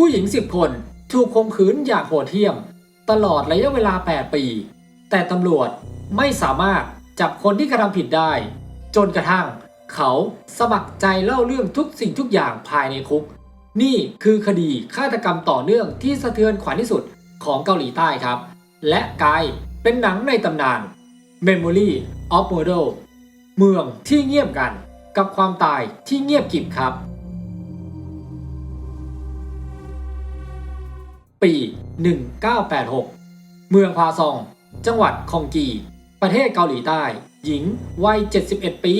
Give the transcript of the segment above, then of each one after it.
ผู้หญิง 10 คนถูกข่มขืนอย่างโหดเหี้ยม ตลอดระยะเวลา 8 ปี แต่ตำรวจไม่สามารถจับคนที่กระทำผิดได้ จนกระทั่ง เขาสมัครใจเล่าเรื่องทุกสิ่งทุกอย่างภายในคุก นี่คือคดีฆาตกรรมต่อเนื่องที่สะเทือนขวัญที่สุดของเกาหลีใต้ครับ และกลายเป็นหนังในตำนาน Memory of Murder เมืองที่เงียบกันกับความตายที่เงียบกริบครับ ปี 1986 เมืองพาซอง จังหวัดคองกี ประเทศเกาหลีใต้ หญิงวัย 71 ปี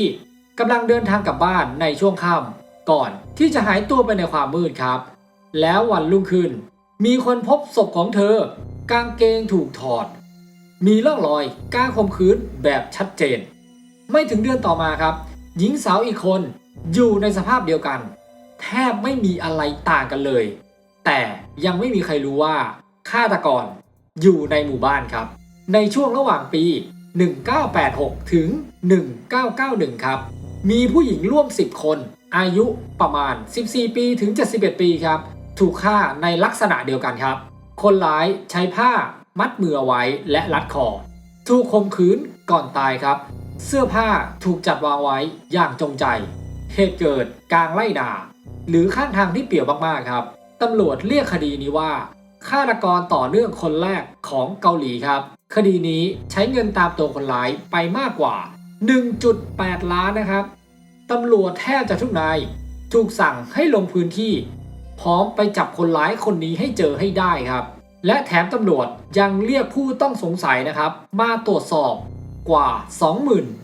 กำลังเดินทางกลับบ้านในช่วงค่ำก่อนที่จะหายตัวไปในความมืดครับ แล้ววันรุ่งขึ้น มีคนพบศพของเธอกางเกงถูกถอด มีร่องรอยการข่มขืนแบบชัดเจน ไม่ถึงเดือนต่อมาครับ หญิงสาวอีกคนอยู่ในสภาพเดียวกัน แทบไม่มีอะไรต่างกันเลย แต่ยังไม่มีใครรู้ว่าฆาตกรอยู่ในหมู่บ้านครับ ในช่วงระหว่างปี 1986 ถึง 1991 ครับ มีผู้หญิงร่วม 10 คน อายุประมาณ 14 ปีถึง 71 ปีครับ ถูกฆ่าในลักษณะเดียวกันครับ คนร้ายใช้ผ้ามัดมือไว้และรัดคอ ถูกข่มขืนก่อนตายครับ เสื้อผ้าถูกจัดวางไว้อย่างจงใจ เหตุเกิดกลางไร่นาหรือข้างทางที่เปี่ยวมากๆครับ ตำรวจเรียกคดีนี้ว่าฆาตกรต่อเนื่องคนแรกของเกาหลีครับ คดีนี้ใช้เงินตามตัวคนร้ายไปมากกว่า 1.8 ล้านนะครับตำรวจแทบจะทุกนายถูกสั่งให้ลงพื้นที่ พร้อมไปจับคนร้ายคนนี้ให้เจอให้ได้ครับ และแถมตำรวจยังเรียกผู้ต้องสงสัยนะครับ มาตรวจสอบกว่า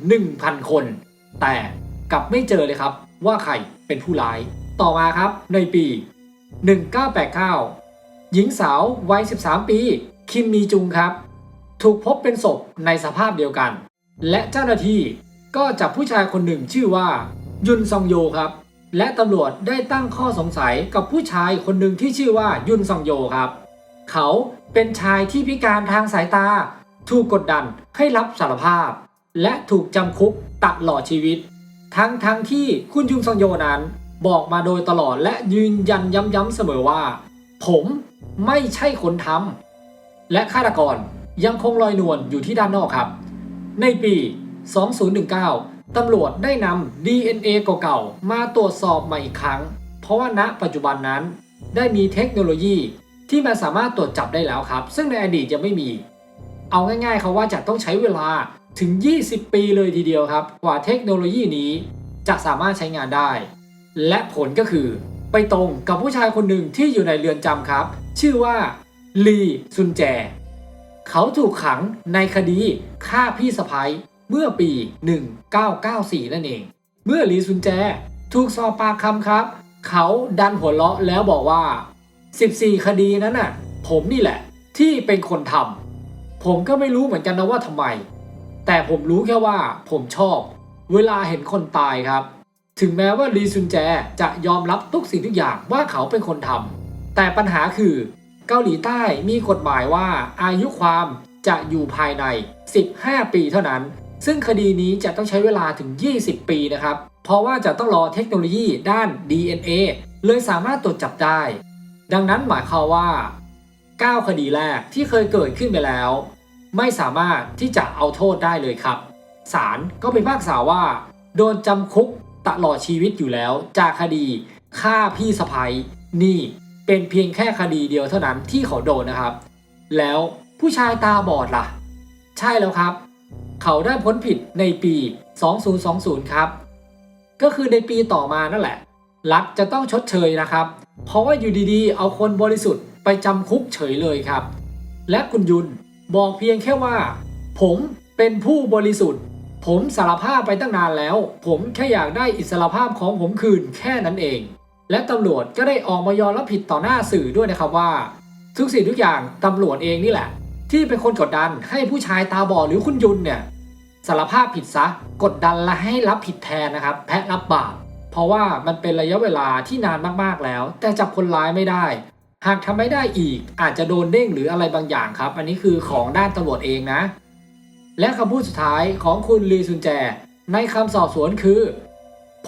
21,000 คน แต่กลับไม่เจอเลยครับว่าใครเป็นผู้ร้าย ต่อมาครับในปี 1989 หญิงสาววัย 13 ปี คิมมีจุงครับ ถูกพบเป็นศพในสภาพเดียวกัน และเจ้าหน้าที่ก็จับผู้ชายคนหนึ่งชื่อว่า ยุนซองโยครับ และตำรวจได้ตั้งข้อสงสัยกับผู้ชายคนหนึ่งที่ชื่อว่ายุนซองโยครับ เขาเป็นชายที่พิการทางสายตา ถูกกดดันให้รับสารภาพ และถูกจำคุกตัดหลอดชีวิต ทั้งทั้งที่คุณยุนซองโยนั้น บอกมาโดยตลอดและยืนยันย้ำๆเสมอว่า ผมไม่ใช่คนทำและฆาตกรยังคงลอยนวลอยู่ที่ด้านนอกครับ ในปี 2019 ตำรวจได้นำ DNA เก่าๆมาตรวจสอบใหม่อีกครั้ง เพราะว่าณปัจจุบันนั้น ได้มีเทคโนโลยีที่มันสามารถตรวจจับได้แล้วครับ ซึ่งในอดีตยังไม่มี เอาง่ายๆเขาว่าจะต้องใช้เวลาถึง 20 ปีเลยทีเดียวครับ กว่าเทคโนโลยีนี้จะสามารถใช้งานได้ และผลก็คือไปตรงกับผู้ชายคนหนึ่งที่อยู่ในเรือนจำครับ ชื่อว่าลีซุนแจ เขาถูกขังในคดีฆ่าพี่สะพ้ยเมื่อปี 1994 นั่นเอง เมื่อลีซุนแจถูกสอบปากคำครับ เขาดันหัวเราะแล้วบอกว่า 14 คดีนั้นน่ะ ผมนี่แหละ ที่เป็นคนทำผมก็ไม่รู้เหมือนกันนะว่าทำไม แต่ผมรู้แค่ว่าผมชอบ เวลาเห็นคนตายครับ ถึงแม้ว่าลีซุนแจจะยอมรับทุกสิ่งทุกอย่างว่าเขาเป็นคนทำแต่ปัญหาคือเกาหลีใต้มีกฎหมายว่าอายุความจะอยู่ภายใน 15 ปีเท่านั้น ซึ่งคดีนี้จะต้องใช้เวลาถึง 20 ปีนะครับ เพราะว่าจะต้องรอเทคโนโลยีด้าน DNA เลยสามารถตรวจจับได้ ดังนั้นหมายความว่า 9 คดีแรกที่เคยเกิดขึ้นไปแล้ว ไม่สามารถที่จะเอาโทษได้เลยครับ ศาลก็พิพากษาว่า โดนจำคุก ตลอดชีวิตอยู่แล้ว จากคดีฆ่าพี่สะพ้ยนี่เป็นเพียงแค่คดีเดียวเท่านั้นที่เขาโดนนะครับ แล้วผู้ชายตาบอดล่ะ ใช่แล้วครับ เขาได้พ้นผิดในปี 2020 ครับ ก็คือในปีต่อมานั่นแหละ รัฐจะต้องชดเชยนะครับ เพราะว่าอยู่ดีๆ เอาคนบริสุทธิ์ไปจำคุกเฉยเลยครับ และคุณยุนบอกเพียงแค่ว่า ผมเป็นผู้บริสุทธิ์ ผมสารภาพไปตั้งนานแล้ว ผมแค่อยากได้อิสรภาพของผมคืนแค่นั้นเอง และตำรวจก็ได้ออกมายอมรับผิดต่อหน้าสื่อด้วยนะครับว่า ทุกสิ่งทุกอย่างตำรวจเองนี่แหละ ที่เป็นคนกดดันให้ผู้ชายตาบอดหรือคุณยุนเนี่ยสารภาพผิดซะกดดันและให้รับผิดแทนนะครับ แพะรับบาปเพราะว่ามันเป็นระยะเวลาที่นานมากๆแล้ว แต่จับคนร้ายไม่ได้ หากทำไม่ได้อีกอาจจะโดนเด้งหรืออะไรบางอย่างครับ อันนี้คือของด้านตำรวจเองนะ และคำพูดสุดท้ายของคุณลีซุนแจ ในคำสอบสวนคือ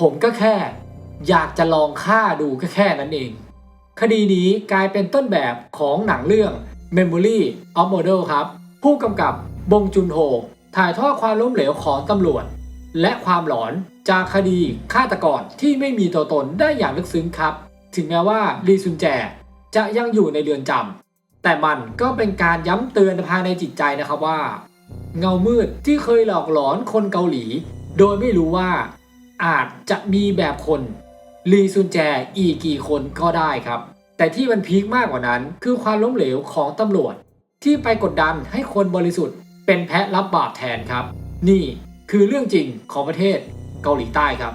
ผมก็แค่ อยากจะลองฆ่าดูก็แค่นั้นเอง คดีนี้กลายเป็นต้นแบบของหนังเรื่อง Memory of Murder ครับ ผู้กำกับบงจุนโฮ ถ่ายทอดความล้มเหลวของตำรวจ และความหลอนจากคดีฆาตกรที่ไม่มีตัวตนได้อย่างลึกซึ้งครับ ถึงแม้ว่าลีซุนแจจะยังอยู่ในเรือนจำแต่มันก็เป็นการย้ำเตือนภายในจิตใจนะครับว่า เงามืดที่เคยหลอกหลอนคนเกาหลี โดยไม่รู้ว่า อาจจะมีแบบคนลีซุนแจอีกกี่คนก็ได้ครับ แต่ที่มันพีคมากกว่านั้น คือความล้มเหลวของตำรวจ ที่ไปกดดันให้คนบริสุทธิ์ เป็นแพะรับบาปแทนครับ นี่คือเรื่องจริงของประเทศเกาหลีใต้ครับ